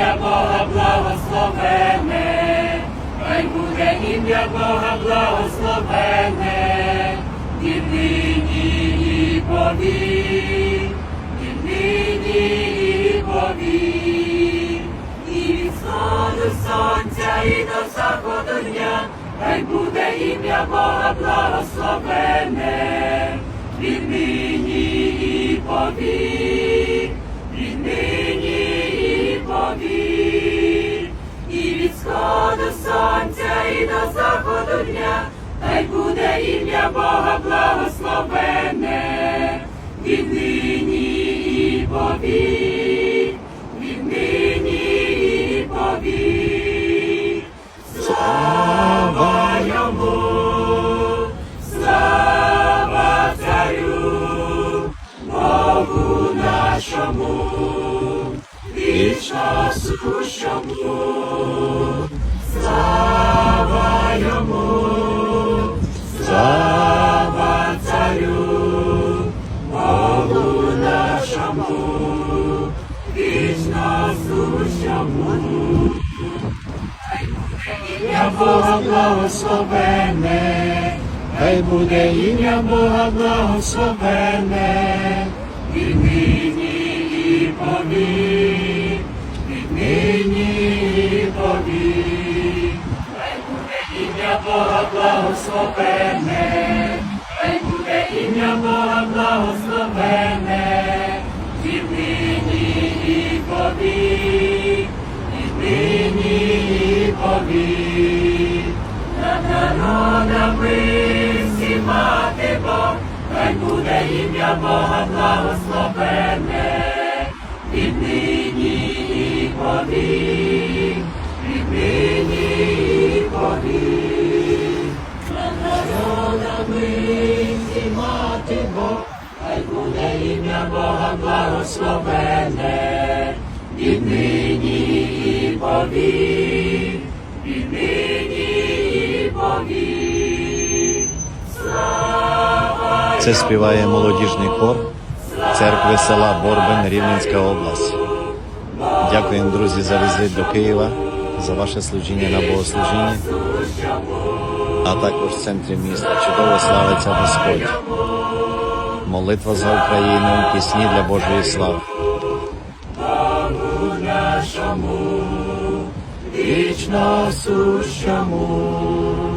ім'я Бога благословене, хай буде ім'я Бога благословене, нині і повік, від нині і повік, і від сходу сонця і до заходу дня, хай буде ім'я Бога благословене, від нині і повік, сходу сонця і до заходу дня, хай буде ім'я Бога благословене, від нині і повік, від нині і повік. Слава йому, слава царю, Богу нашому, вічно сущому. Нашому, вічно сущому. Ім'я Бога благословене, хай буде ім'я Бога благословене, від нині і повік, від нині і повік, хай буде ім'я Бога благословене, хай буде ім'я Бога благословене, від нині і повік. Над народами всі мати Бог, хай буде ім'я Бога благословене, від нині і повік, від нині і повік. Над народами всі Бог, хай буде ім'я Бога благословене, від нині і повік, від нині і повік. Слава Це співає молодіжний хор церкви села Борбен, Рівненська область. Дякуємо, друзі, за візит до Києва, за ваше служіння на богослужінні, а також в центрі міста. Чудово славиться Господь. Молитва за Україну, пісні для Божої слави. Богу нашому, вічно сущому.